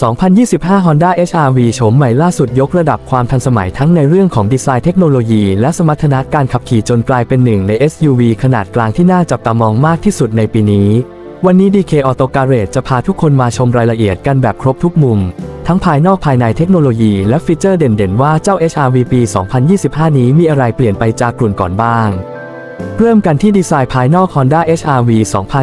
2025 Honda HR-V โฉมใหม่ล่าสุดยกระดับความทันสมัยทั้งในเรื่องของดีไซน์เทคโนโลยี และสมรรถนะการขับขี่จนกลายเป็นหนึ่งใน SUV ขนาดกลางที่น่าจับตามองมากที่สุดในปีนี้ วันนี้ DK Auto Garage จะพาทุกคนมาชมรายละเอียดกันแบบครบทุกมุม ทั้งภายนอกภายในเทคโนโลยีและฟีเจอร์เด่นๆว่าเจ้า HR-V ปี 2025 นี้มีอะไรเปลี่ยนไปจากกลุ่นก่อนบ้างเริ่มกันที่ดีไซน์ภายนอก Honda HR-V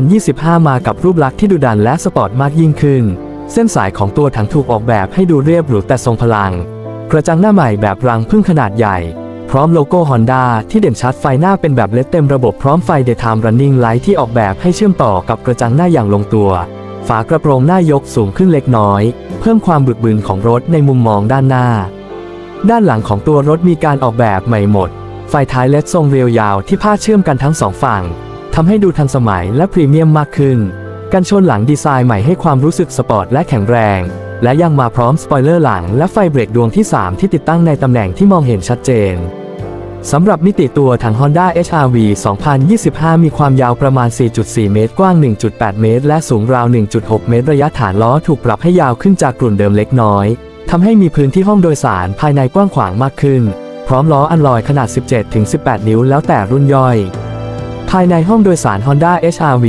2025 มากับรูปลักษณ์ที่ดุดันและสปอร์ตมากยิ่งขึ้น เส้นสายของตัวถังถูกออกแบบให้ดูเรียบหรูแต่ทรงพลัง กระจังหน้าใหม่แบบรังพึ่งขนาดใหญ่ พร้อมโลโก้ Honda ที่เด่นชัดไฟหน้าเป็นแบบเลดเต็มระบบพร้อมไฟ Daytime Running Light ที่ออกแบบให้เชื่อมต่อกับกระจังหน้าอย่างลงตัว ฝากระโปรงหน้ายกสูงขึ้นเล็กน้อย เพิ่มความบึกบึนของรถในมุมมองด้านหน้า ด้านหลังของตัวรถมีการออกแบบใหม่หมด ไฟท้ายเลดทรงเรียวยาวที่พาดเชื่อมกันทั้งสองฝั่งทำให้ดูทันสมัยและพรีเมียมมากขึ้น กันชนหลังดีไซน์ใหม่ให้ความรู้สึกสปอร์ตและแข็งแรง และยังมาพร้อมสปอยเลอร์หลังและไฟเบรกดวงที่ 3 ที่ติดตั้งในตำแหน่งที่มองเห็นชัดเจนสำหรับมิติตัวถัง Honda HR-V 2025 มีความยาวประมาณ 4.4 เมตร กว้าง 1.8 เมตร และสูงราว 1.6 เมตร ระยะฐานล้อถูกปรับให้ยาวขึ้นจากกลุ่นเดิมเล็กน้อย ทำให้มีพื้นที่ห้องโดยสารภายในกว้างขวางมากขึ้น พร้อมล้ออันลอยขนาด 17-18 นิ้วแล้วแต่รุ่นย่อย ภายในห้องโดยสาร Honda HR-V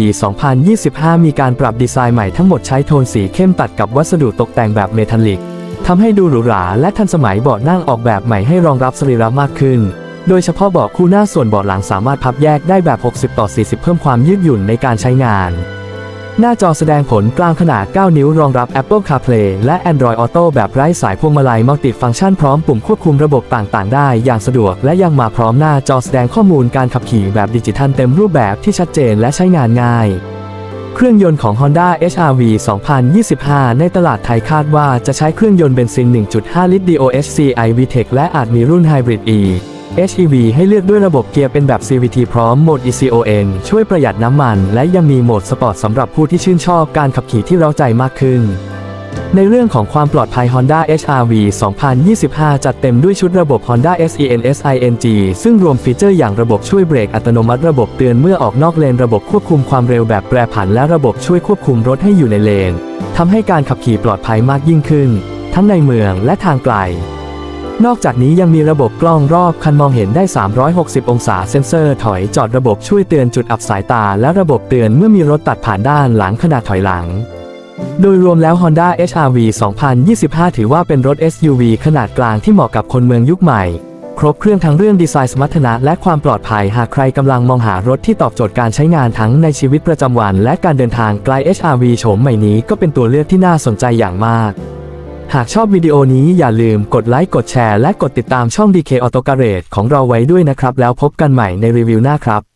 2025 มีการปรับดีไซน์ใหม่ทั้งหมดใช้โทนสีเข้มตัดกับวัสดุตกแต่งแบบเมทัลลิกทำให้ดูหรูหราและทันสมัยเบาะนั่งออกแบบใหม่ให้รองรับสรีระมากขึ้น โดยเฉพาะเบาะคู่หน้าส่วนเบาะหลังสามารถพับแยกได้แบบ 60 ต่อ 40 เพิ่มความยืดหยุ่นในการใช้งาน หน้าจอแสดงผลกลางขนาด 9 นิ้วรองรับ Apple CarPlay และ Android Auto แบบไร้สายพวงมาลัยมัลติฟังก์ชันพร้อมปุ่มควบคุมระบบต่างๆ ได้อย่างสะดวก และยังมาพร้อมหน้าจอแสดงข้อมูลการขับขี่แบบดิจิทัลเต็มรูปแบบที่ชัดเจนและใช้งานง่าย เครื่องยนต์ของ Honda HR-V 2025 ในตลาดไทยคาดว่าจะใช้เครื่องยนต์เบนซิน 1.5 ลิตร DOHC i VTEC และอาจมีรุ่น Hybrid E HEV ให้เลือกด้วยระบบเกียร์เป็นแบบ CVT พร้อมโหมด ECON ช่วยประหยัดน้ำมัน และยังมีโหมดสปอร์ตสำหรับผู้ที่ชื่นชอบการขับขี่ที่เร้าใจมากขึ้น ในเรื่องของความปลอดภัย Honda HR-V 2025 จัดเต็มด้วยชุดระบบ Honda SENSING ซึ่งรวมฟีเจอร์อย่างระบบช่วยเบรกอัตโนมัติระบบเตือนเมื่อออกนอกเลนระบบควบคุมความเร็วแบบแปรผัน และระบบช่วยควบคุมรถให้อยู่ในเลนทำให้การขับขี่ปลอดภัยมากยิ่งขึ้น ทั้งในเมืองและทางไกล นอกจากนี้ยังมีระบบกล้องรอบคันมองเห็นได้ 360 องศาเซ็นเซอร์ถอยจอดระบบช่วยเตือนจุดอับสายตา และระบบเตือนเมื่อมีรถตัดผ่านด้านหลังขณะถอยหลัง โดยรวมแล้ว Honda HR-V 2025 ถือว่าเป็นรถ SUV ขนาดกลางที่เหมาะกับคนเมืองยุคใหม่ ครบเครื่องทั้งเรื่องดีไซน์สมรรถนะและความปลอดภัยหากใครกำลังมองหารถที่ตอบโจทย์การใช้งานทั้งในชีวิตประจำวัน และการเดินทางไกล HR-V โฉมใหม่นี้ก็เป็นตัวเลือกที่น่าสนใจอย่างมาก หากชอบวิดีโอนี้อย่าลืมกดไลค์กดแชร์และกดติดตามช่อง DK Auto Garage ของเราไว้ด้วยนะครับ แล้วพบกันใหม่ในรีวิวหน้าครับ